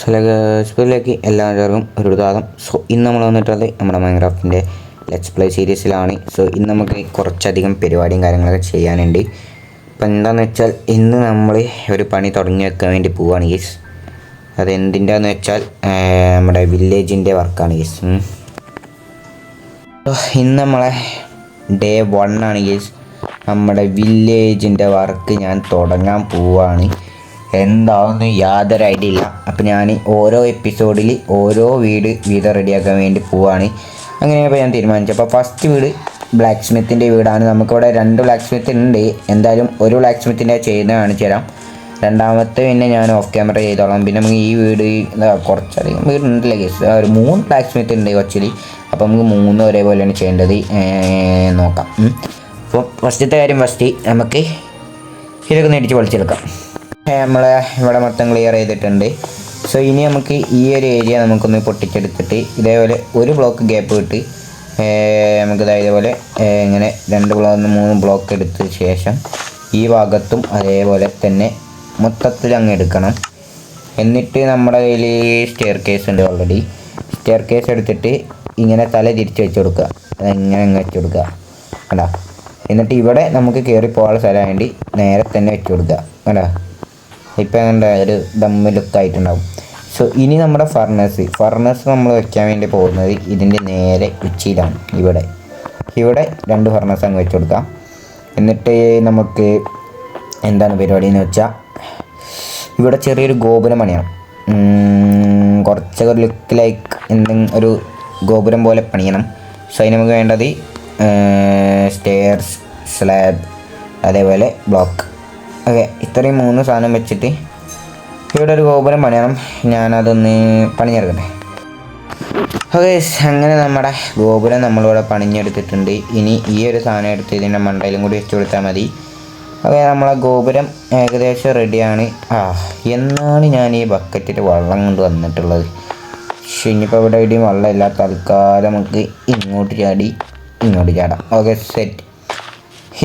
സ്പെല്ലിലേക്ക് എല്ലാവർക്കും ഒരു സ്വാഗതം. സോ ഇന്ന് നമ്മൾ വന്നിട്ടുള്ളത് നമ്മുടെ മൈൻക്രാഫ്റ്റിന്റെ ലെറ്റ്സ് പ്ലേ സീരീസിലാണ്. സോ ഇന്ന് നമുക്ക് കുറച്ചധികം പരിപാടിയും കാര്യങ്ങളൊക്കെ ചെയ്യാനുണ്ട്. അപ്പം എന്താണെന്ന് വെച്ചാൽ ഇന്ന് നമ്മൾ ഒരു പണി തുടങ്ങി വെക്കാൻ വേണ്ടി പോവുകയാണ് ഗീസ് അതെന്തിന്റെന്ന് വെച്ചാൽ നമ്മുടെ വില്ലേജിന്റെ വർക്കാണ് ഗീസ് ഇന്ന് നമ്മളെ ഡേ വൺ ആണ് ഗീസ് നമ്മുടെ വില്ലേജിന്റെ വർക്ക് ഞാൻ തുടങ്ങാൻ പോവാണ്. എന്താണെന്ന് യാതൊരു ഐഡിയ ഇല്ല. അപ്പം ഞാൻ ഓരോ എപ്പിസോഡിൽ ഓരോ വീട് വീതം റെഡിയാക്കാൻ വേണ്ടി പോവാണ്. അങ്ങനെയപ്പോൾ ഞാൻ തീരുമാനിച്ചു. അപ്പോൾ ഫസ്റ്റ് വീട് ബ്ലാക്ക് സ്മിത്തിന്റെ വീടാണ്. നമുക്കിവിടെ രണ്ട് ബ്ലാക്ക് സ്മിത്ത് ഉണ്ട്. എന്തായാലും ഒരു ബ്ലാക്ക് സ്മിത്തിന്റെ ചെയ്യുന്ന കാണിച്ചു തരാം. രണ്ടാമത്തെ പിന്നെ ഞാൻ ഓഫ് ക്യാമറ ചെയ്തോളാം. പിന്നെ നമുക്ക് ഈ വീട് കുറച്ചധികം വീടുണ്ടല്ലേ ഗസ് ഒരു മൂന്ന് ബ്ലാക്ക് സ്മിത്ത് ഉണ്ട് കൊച്ചിലി. അപ്പോൾ നമുക്ക് മൂന്ന് ഒരേപോലെയാണ് ചെയ്യേണ്ടത്. നോക്കാം. അപ്പം അപ്പോൾ ഫസ്റ്റത്തെ കാര്യം ഫസ്റ്റ് നമുക്ക് ഇതൊക്കെ നേടിച്ച് പൊളിച്ചെടുക്കാം. നമ്മൾ ഇവിടെ മൊത്തം ക്ലിയർ ചെയ്തിട്ടുണ്ട്. സോ ഇനി നമുക്ക് ഈ ഒരു ഏരിയ നമുക്കൊന്ന് പൊട്ടിച്ചെടുത്തിട്ട് ഇതേപോലെ ഒരു ബ്ലോക്ക് ഗ്യാപ്പ് കിട്ടി നമുക്ക് ഇതേപോലെ ഇങ്ങനെ രണ്ട് ബ്ലോക്ക് മൂന്ന് ബ്ലോക്ക് എടുത്ത ശേഷം ഈ ഭാഗത്തും അതേപോലെ തന്നെ മൊത്തത്തിൽ അങ്ങ് എടുക്കണം. എന്നിട്ട് നമ്മുടെ കയ്യിൽ സ്റ്റെയർ കേസ് ഉണ്ട് ഓൾറെഡി സ്റ്റെയർ കേസ് എടുത്തിട്ട് ഇങ്ങനെ തല തിരിച്ച് വെച്ച് കൊടുക്കുക. അതിങ്ങനെ അങ്ങ് വെച്ച് കൊടുക്കുക. കണ്ടോ? എന്നിട്ട് ഇവിടെ നമുക്ക് കയറി പോകാനുള്ള സ്ഥലം വേണ്ടി നേരെ തന്നെ വെച്ച് കൊടുക്കുക. കണ്ടാ? ഇപ്പം എങ്ങനെ ഒരു ദമ്മ ലുക്ക് ആയിട്ടുണ്ടാവും സോ ഇനി നമ്മുടെ ഫർണസ് ഫർണസ് നമ്മൾ വെക്കാൻ വേണ്ടി പോകുന്നത് ഇതിന്റെ നേരെ ഉച്ചയിലാണ് ഇവിടെ. ഇവിടെ രണ്ട് ഫർണസ് അങ്ങ് വെച്ച് കൊടുക്കാം. എന്നിട്ട് നമുക്ക് എന്താണ് പരിപാടി എന്ന് വെച്ചാൽ ഇവിടെ ചെറിയൊരു ഗോപുരം പണിയണം. കുറച്ചൊക്കെ ലുക്ക് ലൈക്ക് എന്തെങ്കിലും ഒരു ഗോപുരം പോലെ പണിയണം. സോ അതിന് നമുക്ക് വേണ്ടത് സ്റ്റെയർസ് സ്ലാബ് അതേപോലെ ബ്ലോക്ക് ഓക്കെ ഇത്രയും മൂന്ന് സാധനം വെച്ചിട്ട് ഇവിടെ ഒരു ഗോപുരം പണിയണം. ഞാനതൊന്ന് പണിഞ്ഞെടുക്കട്ടെ. ഓക്കെ അങ്ങനെ നമ്മുടെ ഗോപുരം നമ്മളിവിടെ പണിഞ്ഞെടുത്തിട്ടുണ്ട്. ഇനി ഈ ഒരു സാധനം എടുത്ത് ഇതിന്റെ മണ്ടയിലും കൂടി വെച്ച് കൊടുത്താൽ മതി. ഓക്കെ നമ്മളെ ഗോപുരം ഏകദേശം റെഡിയാണ് ആ എന്നാണ് ഞാൻ ഈ ബക്കറ്റിൽ വെള്ളം കൊണ്ട് വന്നിട്ടുള്ളത്. പക്ഷേ ഇനിയിപ്പോൾ ഇവിടെ എവിടെയും വെള്ളമില്ല തൽക്കാലം നമുക്ക് ഇങ്ങോട്ട് ചാടി ഇങ്ങോട്ട് ചാടാം. ഓക്കെ സെറ്റ്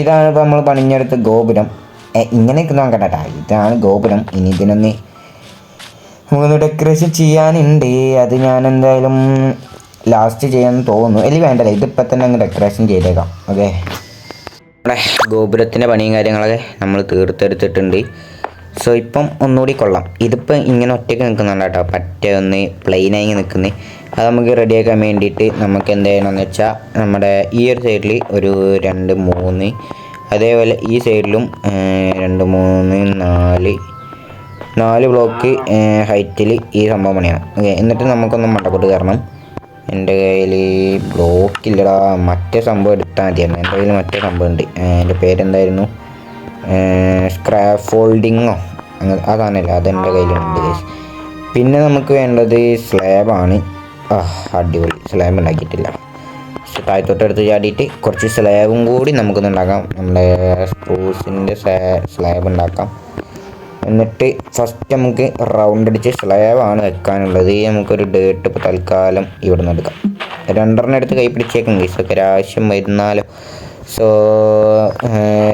ഇതാണ് ഇപ്പോൾ നമ്മൾ പണിഞ്ഞെടുത്ത ഗോപുരം. ഏ, ഇങ്ങനെയൊക്കെ നോക്കട്ടെ കേട്ടോ ഇതാണ് ഗോപുരം. ഇനി ഇതിനൊന്ന് നമുക്കൊന്ന് ഡെക്കറേഷൻ ചെയ്യാനുണ്ട്. അത് ഞാൻ എന്തായാലും ലാസ്റ്റ് ചെയ്യാൻ തോന്നുന്നു. അല്ലെങ്കിൽ വേണ്ടല്ല? ഇതിപ്പോൾ തന്നെ അങ്ങ് ഡെക്കറേഷൻ ചെയ്തേക്കാം. ഓക്കെ. നമ്മുടെ ഗോപുരത്തിന്റെ പണിയും കാര്യങ്ങളൊക്കെ നമ്മൾ തീർത്തെടുത്തിട്ടുണ്ട്. സോ ഇപ്പം ഒന്നുകൂടി കൊള്ളാം. ഇതിപ്പോൾ ഇങ്ങനെ ഒറ്റയ്ക്ക് നിൽക്കുന്നുണ്ട് കേട്ടോ. പറ്റ ഒന്ന് പ്ലെയിനായി നിൽക്കുന്നത് അത് നമുക്ക് റെഡിയാക്കാൻ വേണ്ടിയിട്ട് നമുക്ക് എന്ത് ചെയ്യണമെന്ന് വെച്ചാൽ നമ്മുടെ ഈ ഒരു സൈഡിൽ ഒരു രണ്ട് മൂന്ന് അതേപോലെ ഈ സൈഡിലും രണ്ട് മൂന്ന് നാല് നാല് ബ്ലോക്ക് ഹൈറ്റിൽ ഈ സംഭവം പണിയണം. ഓക്കെ എന്നിട്ട് നമുക്കൊന്ന് മണ്ടക്കോട്ട് കയറണം. എന്റെ കയ്യിൽ ബ്ലോക്കില്ലടാ മറ്റേ സംഭവം എടുത്താൽ മതിയായിരുന്നു. എന്റെ കയ്യിൽ മറ്റേ സംഭവം ഉണ്ട്. എന്റെ പേരെന്തായിരുന്നു? സ്ക്രാപ്പ് ഫോൾഡിങ്ങോ അങ്ങനെ സാധനമല്ല. അതെന്റെ കയ്യിലുണ്ട്. പിന്നെ നമുക്ക് വേണ്ടത് സ്ലാബാണ്. അടിപൊളി. സ്ലാബ് ഉണ്ടാക്കിയിട്ടില്ല. പക്ഷെ തൊട്ടടുത്ത് ചാടിയിട്ട് കുറച്ച് സ്ലാബും കൂടി നമുക്കൊന്ന് ഉണ്ടാക്കാം നമ്മുടെ സ്പ്രൂസിന്റെ സ്ലാബ് ഉണ്ടാക്കാം. എന്നിട്ട് ഫസ്റ്റ് നമുക്ക് റൗണ്ട് അടിച്ച് സ്ലാബാണ് വെക്കാനുള്ളത്. നമുക്കൊരു ഡേട്ട് ഇപ്പോൾ തൽക്കാലം ഇവിടെ നിന്ന് എടുക്കാം. രണ്ടെണ്ണം എടുത്ത് കൈ പിടിച്ചേക്കും ഗൈസ് ഒക്കെ ഒരാവശ്യം വരുന്നാലോ? സോ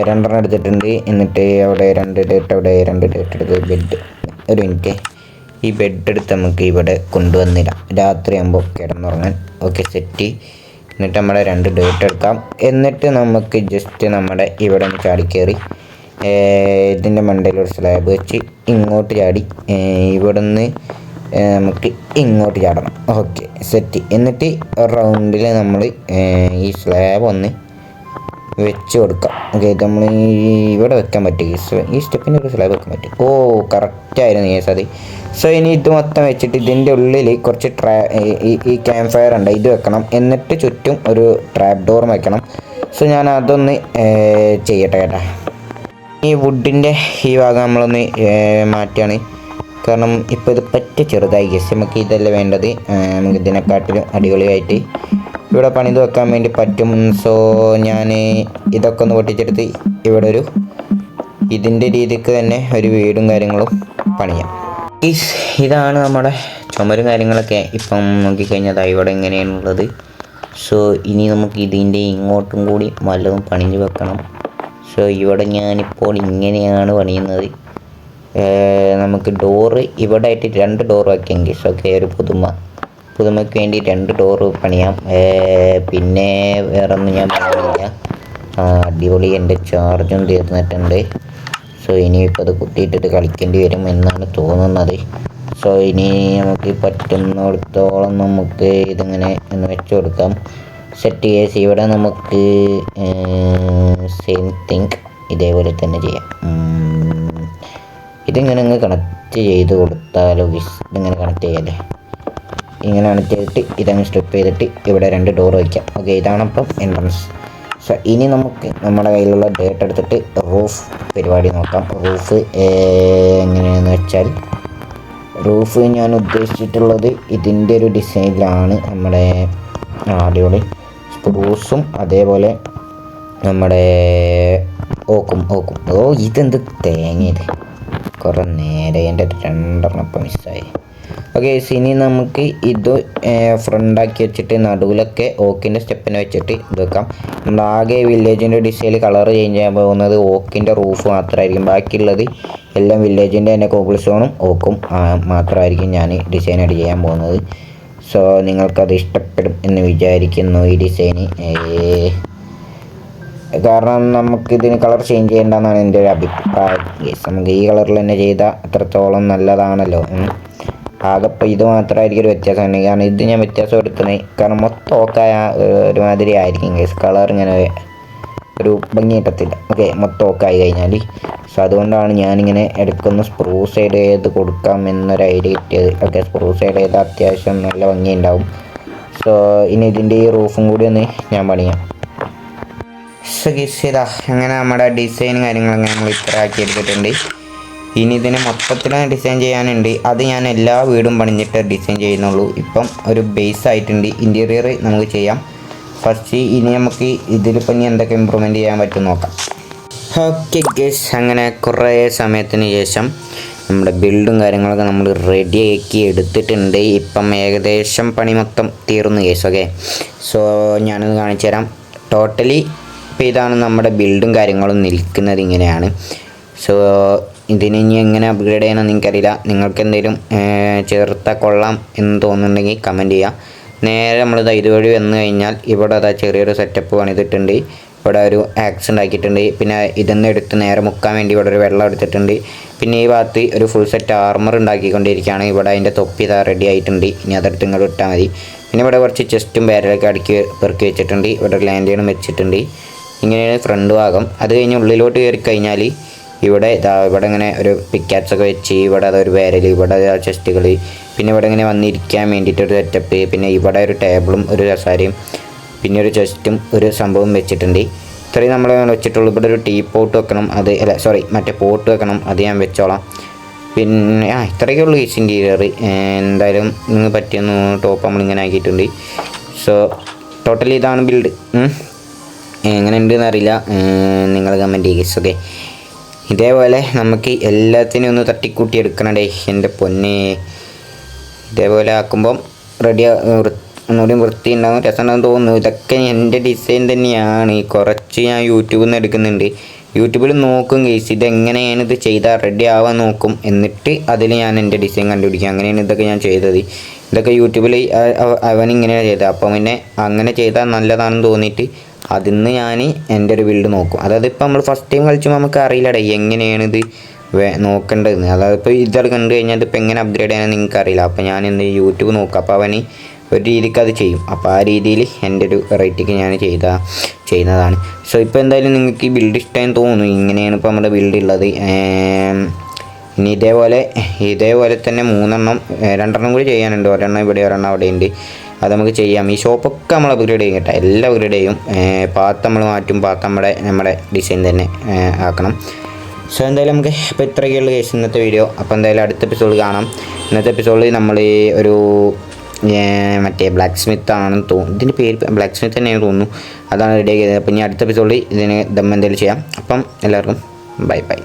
രണ്ടെണ്ണം എടുത്തിട്ടുണ്ട്. എന്നിട്ട് അവിടെ രണ്ട് ഡേറ്റ് അവിടെ രണ്ട് ഡേറ്റ് എടുത്ത് ബെഡ് ഒരു മിനിറ്റ്. ഈ ബെഡ് എടുത്ത് നമുക്ക് ഇവിടെ കൊണ്ടുവന്നിടാം. രാത്രി ആകുമ്പോൾ കിടന്നുറങ്ങാൻ. ഓക്കെ സെറ്റ് എന്നിട്ട് നമ്മുടെ രണ്ട് ഡേറ്റ് എടുക്കാം. എന്നിട്ട് നമുക്ക് ജസ്റ്റ് നമ്മുടെ ഇവിടെ നിന്ന് കയറി ഇതിന്റെ മണ്ടയിൽ ഒരു സ്ലാബ് വെച്ച് ഇങ്ങോട്ട് ചാടി. ഇവിടുന്ന് നമുക്ക് ഇങ്ങോട്ട് ചാടണം. ഓക്കെ സെറ്റ് എന്നിട്ട് റൗണ്ടിൽ നമ്മൾ ഈ സ്ലാബ് ഒന്ന് വെച്ച് കൊടുക്കാം. ഓക്കെ നമ്മൾ ഇവിടെ വെക്കാൻ പറ്റും. ഈ സ്റ്റെപ്പിന്റെ ഒരു സ്ലാബ് വെക്കാൻ പറ്റും. ഓ കറക്റ്റായിരുന്നു യേസ് അത് സോ ഇനി ഇത് മൊത്തം വെച്ചിട്ട് ഇതിന്റെ ഉള്ളിൽ കുറച്ച് ട്രാ ഈ- ക്യാമ്പ് ഫയർ ഉണ്ട്. ഇത് വെക്കണം. എന്നിട്ട് ചുറ്റും ഒരു ട്രാപ്പ് ഡോർ വെക്കണം. സോ ഞാൻ അതൊന്ന് ചെയ്യട്ടെ കേട്ടാ. ഈ വുഡിന്റെ ഈ ഭാഗം നമ്മളൊന്ന് മാറ്റുകയാണ് കാരണം ഇപ്പോൾ ഇത് പറ്റ ചെറുതായി. ഗസ് നമുക്ക് ഇതല്ല വേണ്ടത്. നമുക്ക് ഇതിനെക്കാട്ടിലും അടിപൊളിയായിട്ട് ഇവിടെ പണിത് വെക്കാൻ വേണ്ടി പറ്റും. സോ ഞാൻ ഇതൊക്കെ ഒന്ന് പൊട്ടിച്ചെടുത്ത് ഇവിടെ ഒരു ഇതിന്റെ രീതിക്ക് തന്നെ ഒരു വീടും കാര്യങ്ങളും പണിയാം. ഈസ് ഇതാണ് നമ്മുടെ ചുമരും കാര്യങ്ങളൊക്കെ. ഇപ്പം നോക്കിക്കഴിഞ്ഞാൽ ഇവിടെ ഇങ്ങനെയാണുള്ളത്. സോ ഇനി നമുക്ക് ഇതിന്റെ ഇങ്ങോട്ടും കൂടി വല്ലതും പണിഞ്ഞ് വെക്കണം. സോ ഇവിടെ ഞാനിപ്പോൾ ഇങ്ങനെയാണ് പണിയുന്നത്. നമുക്ക് ഡോറ് ഇവിടെ ആയിട്ട് രണ്ട് ഡോർ വയ്ക്കാം ഗീസ് ഓക്കെ ഒരു പുതുമ. പുതുമയ്ക്ക് വേണ്ടി രണ്ട് ഡോറ് പണിയാം. പിന്നെ വേറെ ഒന്നും ഞാൻ പറയുന്നില്ല. അടിപൊളി എന്റെ ചാർജും തീർന്നിട്ടുണ്ട്. സോ ഇനിയിപ്പോൾ അത് കുത്തിയിട്ടിട്ട് കളിക്കേണ്ടി വരും എന്നാണ് തോന്നുന്നത്. സോ ഇനി നമുക്ക് പറ്റുന്നിടത്തോളം നമുക്ക് ഇതിങ്ങനെ ഒന്ന് വെച്ച് കൊടുക്കാം. സെറ്റ് കേസ് ഇവിടെ നമുക്ക് സെയിം തിങ്ക് ഇതേപോലെ തന്നെ ചെയ്യാം. ഇതിങ്ങനെ കണക്ട് ചെയ്ത് കൊടുത്താലോ? ഇതിങ്ങനെ കണക്ട് ചെയ്യാല്ലേ? ഇങ്ങനെ അണിച്ചിട്ട് ഇതങ്ങ് സ്ട്രിപ്പ് ചെയ്തിട്ട് ഇവിടെ രണ്ട് ഡോർ വയ്ക്കാം. ഓക്കെ ഇതാണ് അപ്പം എൻട്രൻസ് സോ ഇനി നമുക്ക് നമ്മുടെ കയ്യിലുള്ള ഡേറ്റ് എടുത്തിട്ട് റൂഫ് പരിപാടി നോക്കാം. റൂഫ് എങ്ങനെയാണെന്ന് വെച്ചാൽ റൂഫ് ഞാൻ ഉദ്ദേശിച്ചിട്ടുള്ളത് ഇതിന്റെ ഒരു ഡിസൈനിലാണ് നമ്മുടെ അടിപൊളി സ്പ്രൂസും അതേപോലെ നമ്മുടെ ഓക്കും ഓക്കും. ഓ ഇതെന്ത് തേങ്ങ കുറേ നേരെ എന്റെ രണ്ടെണ്ണം ഇപ്പം മിസ്സായി ഓക്കെ ഇനി നമുക്ക് ഇത് ഫ്രണ്ടാക്കി വെച്ചിട്ട് നടുവിലൊക്കെ ഓക്കിന്റെ സ്റ്റെപ്പിനെ വെച്ചിട്ട് ഇത് വെക്കാം. നമ്മൾ ആകെ വില്ലേജിന്റെ ഡിസൈനിൽ കളർ ചേഞ്ച് ചെയ്യാൻ പോകുന്നത് ഓക്കിന്റെ റൂഫ് മാത്രമായിരിക്കും ബാക്കിയുള്ളത് എല്ലാം വില്ലേജിന്റെ തന്നെ കോബിൾ സോണും ഓക്കും മാത്രമായിരിക്കും ഞാൻ ഡിസൈൻ ആയിട്ട് ചെയ്യാൻ പോകുന്നത്. സോ നിങ്ങൾക്കത് ഇഷ്ടപ്പെടും എന്ന് വിചാരിക്കുന്നു ഈ ഡിസൈന് കാരണം നമുക്കിതിന് കളർ ചേഞ്ച് ചെയ്യേണ്ടെന്നാണ് എന്റെ ഒരു അഭിപ്രായം. നമുക്ക് ഈ കളറിൽ തന്നെ ചെയ്താൽ അത്രത്തോളം നല്ലതാണല്ലോ. ഉം. ആകെ ഇപ്പോൾ ഇത് മാത്രമായിരിക്കും ഒരു വ്യത്യാസം കാരണം ഇത് ഞാൻ വ്യത്യാസം എടുത്തത് കാരണം മൊത്തം ഓക്കായ ഒരുമാതിരി ആയിരിക്കും ഗൈസ് കളർ ഇങ്ങനെ ഒരു ഭംഗി കിട്ടത്തില്ല. ഓക്കെ മൊത്തം ഓക്കായി കഴിഞ്ഞാൽ സോ അതുകൊണ്ടാണ് ഞാനിങ്ങനെ എടുക്കുന്ന സ്പ്രൂ സൈഡ് ചെയ്ത് കൊടുക്കാം എന്നൊരു ഐഡിയ കിട്ടിയത്. ഓക്കെ സ്പ്രൂ സൈഡ് ചെയ്ത് അത്യാവശ്യം നല്ല ഭംഗി ഉണ്ടാവും. സോ ഇനി ഇതിന്റെ ഈ റൂഫും കൂടി ഒന്ന് ഞാൻ പണിയാം. സോ ഗിസ് ചെയ്താ അങ്ങനെ നമ്മുടെ ഡിസൈനും കാര്യങ്ങളൊക്കെ നമ്മൾ ഇത്ര ആക്കി എടുത്തിട്ടുണ്ട്. ഇനി ഇതിനെ മൊത്തത്തിൽ ഡിസൈൻ ചെയ്യാനുണ്ട്. അത് ഞാൻ എല്ലാ വീടും പണിഞ്ഞിട്ട് ഡിസൈൻ ചെയ്യുന്നുള്ളൂ. ഇപ്പം ഒരു ബേസ് ആയിട്ടുണ്ട്. ഇന്റീരിയർ നമുക്ക് ചെയ്യാം. ഫസ്റ്റ് ഇനി നമുക്ക് ഇതിലിപ്പം ഇനി എന്തൊക്കെ ഇമ്പ്രൂവ്മെന്റ് ചെയ്യാൻ പറ്റും നോക്കാം. ഓക്കെ ഗസ് അങ്ങനെ കുറേ സമയത്തിന് ശേഷം നമ്മുടെ ബിൽഡും കാര്യങ്ങളൊക്കെ നമ്മൾ റെഡിയാക്കി എടുത്തിട്ടുണ്ട്. ഇപ്പം ഏകദേശം പണി മൊത്തം തീർന്നു കേസ് ഓക്കെ സോ ഞാനത് കാണിച്ചു തരാം. ടോട്ടലി ഇപ്പോൾ ഇതാണ് നമ്മുടെ ബിൽഡും കാര്യങ്ങളും നിൽക്കുന്നത് ഇങ്ങനെയാണ്. സോ ഇതിന് ഇനി എങ്ങനെ അപ്ഗ്രേഡ് ചെയ്യണം എനിക്കറിയില്ല നിങ്ങൾക്ക് എന്തെങ്കിലും ചേർത്താൽ കൊള്ളാം എന്ന് തോന്നുന്നുണ്ടെങ്കിൽ കമന്റ് ചെയ്യുക നേരെ നമ്മൾ ഇതുവഴി വന്നു കഴിഞ്ഞാൽ ഇവിടെ അതാ ചെറിയൊരു സെറ്റപ്പ് പണിതിട്ടുണ്ട്. ഇവിടെ ഒരു ആക്സ് ഉണ്ടാക്കിയിട്ടുണ്ട്. പിന്നെ ഇതെന്ന് എടുത്ത് നേരെ മുക്കാൻ വേണ്ടി ഇവിടെ ഒരു വെള്ളം എടുത്തിട്ടുണ്ട്. പിന്നെ ഈ ഭാഗത്ത് ഒരു ഫുൾ സെറ്റ് ആർമർ ഉണ്ടാക്കിക്കൊണ്ടിരിക്കുകയാണ്. ഇവിടെ അതിന്റെ തൊപ്പി ഇതാ റെഡി ആയിട്ടുണ്ട്. ഇനി അതെടുത്ത് ഇങ്ങോട്ട് ഇട്ടാൽ മതി. പിന്നെ ഇവിടെ കുറച്ച് ചെസ്റ്റും ബാരലൊക്കെ അടുക്കി പെറുക്കി വെച്ചിട്ടുണ്ട്. ഇവിടെ ലാൻഡ് ലാൻഡേണും വെച്ചിട്ടുണ്ട്. ഇങ്ങനെയാണ് ഫ്രണ്ട് ഭാഗം. അത് കഴിഞ്ഞ് ഉള്ളിലോട്ട് കയറി കഴിഞ്ഞാൽ ഇവിടെ ഇതാ ഇവിടെ ഇങ്ങനെ ഒരു പിക്കാറ്റ്സ് ഒക്കെ വെച്ച് ഇവിടെ അതൊരു വേരൽ ഇവിടെ ചെസ്റ്റുകൾ പിന്നെ ഇവിടെ ഇങ്ങനെ വന്നിരിക്കാൻ വേണ്ടിയിട്ട് ഒരു സെറ്റപ്പ് പിന്നെ ഇവിടെ ഒരു ടേബിളും ഒരു കസാരയും പിന്നെ ഒരു ചെസ്റ്റും ഒരു സംഭവം വെച്ചിട്ടുണ്ട്. ഇത്രയും നമ്മൾ വെച്ചിട്ടുള്ളൂ. ഇവിടെ ഒരു ടീ പോട്ട് വെക്കണം അത് അല്ല സോറി മറ്റേ പോട്ട് വെക്കണം അത് ഞാൻ വെച്ചോളാം. പിന്നെ ആ ഇത്രയൊക്കെ ഉള്ളൂ ഈസ് ഇന്റീരിയർ എന്തായാലും നിങ്ങൾ പറ്റിയൊന്ന് ടോപ്പ് നമ്മളിങ്ങനെ ആക്കിയിട്ടുണ്ട്. സോ ടോട്ടലി ഇതാണ് ബിൽഡ് എങ്ങനെ ഉണ്ടെന്ന് അറിയില്ല. നിങ്ങൾ കമന്റ് ചെയ്യുക ഓക്കെ ഇതേപോലെ നമുക്ക് എല്ലാത്തിനും ഒന്ന് തട്ടിക്കൂട്ടി എടുക്കണടേ എന്റെ പൊന്നെ. ഇതേപോലെ ആക്കുമ്പം റെഡി ഒന്നുകൂടി വൃത്തി ഉണ്ടാകും രസം ഉണ്ടാകും തോന്നുന്നു. ഇതൊക്കെ എന്റെ ഡിസൈൻ തന്നെയാണ്. കുറച്ച് ഞാൻ യൂട്യൂബിൽ നിന്ന് എടുക്കുന്നുണ്ട്. യൂട്യൂബിൽ നോക്കും കേസ് ഇതെങ്ങനെയാണ് ഇത് ചെയ്താൽ റെഡി ആവാൻ നോക്കും. എന്നിട്ട് അതിൽ ഞാൻ എന്റെ ഡിസൈൻ കണ്ടുപിടിക്കും. അങ്ങനെയാണ് ഇതൊക്കെ ഞാൻ ചെയ്തത്. ഇതൊക്കെ യൂട്യൂബിൽ അവനിങ്ങനെയാണ് ചെയ്തത്. അപ്പം പിന്നെ അങ്ങനെ ചെയ്താൽ നല്ലതാണെന്ന് തോന്നിയിട്ട് അതിന്ന് ഞാൻ എന്റെ ഒരു ബിൽഡ് നോക്കും. അതായത് ഇപ്പോൾ നമ്മൾ ഫസ്റ്റ് ടൈം കളിച്ചുമ്പോൾ നമുക്ക് അറിയില്ലടേ എങ്ങനെയാണ് ഇത് നോക്കേണ്ടതെന്ന്. അതായത് ഇപ്പോൾ ഇതത് കണ്ടു കഴിഞ്ഞാൽ ഇപ്പോൾ എങ്ങനെ അപ്ഗ്രേഡ് ചെയ്യാൻ നിങ്ങൾക്ക് അറിയില്ല. അപ്പോൾ ഞാൻ എന്ത് യൂട്യൂബ് നോക്കും. അപ്പോൾ അവന് ഒരു രീതിക്ക് അത് ചെയ്യും. അപ്പോൾ ആ രീതിയിൽ എന്റെ ഒരു റേറ്റിക്ക് ഞാൻ ചെയ്ത ചെയ്യുന്നതാണ്. സോ ഇപ്പോൾ എന്തായാലും നിങ്ങൾക്ക് ഈ ബിൽഡ് ഇഷ്ടമായി തോന്നുന്നു. ഇങ്ങനെയാണ് ഇപ്പോൾ നമ്മുടെ ബിൽഡ് ഉള്ളത് ഇനി ഇതേപോലെ ഇതേപോലെ തന്നെ മൂന്നെണ്ണം രണ്ടെണ്ണം കൂടി ചെയ്യാനുണ്ട്. ഒരെണ്ണം ഇവിടെ ഒരെണ്ണം അവിടെ ഉണ്ട് അത് നമുക്ക് ചെയ്യാം. ഈ ഷോപ്പൊക്കെ നമ്മൾ അപ്ഗ്രേഡ് ചെയ്യും കേട്ടോ. എല്ലാം അപ്ഗ്രേഡ് ചെയ്യും. പാത്ത് നമ്മൾ മാറ്റും. പാത്ത് നമ്മുടെ നമ്മുടെ ഡിസൈൻ തന്നെ ആക്കണം. സോ എന്തായാലും നമുക്ക് ഇപ്പോൾ ഇത്രയൊക്കെയുള്ള കേസ് ഇന്നത്തെ വീഡിയോ അപ്പോൾ എന്തായാലും അടുത്ത എപ്പിസോഡ് കാണാം. ഇന്നത്തെ എപ്പിസോഡിൽ നമ്മൾ ഒരു മറ്റേ ബ്ലാക്ക് സ്മിത്ത് ആണെന്ന് തോന്നുന്നു. ഇതിന്റെ പേര് ബ്ലാക്ക് സ്മിത്ത് തന്നെയാണ് തോന്നുന്നു. അതാണ് റെഡി ആക്കിയത്. അപ്പോൾ ഇനി അടുത്ത എപ്പിസോഡിൽ ഇതിന് ദം എന്തെങ്കിലും ചെയ്യാം. അപ്പം എല്ലാവർക്കും ബൈ ബൈ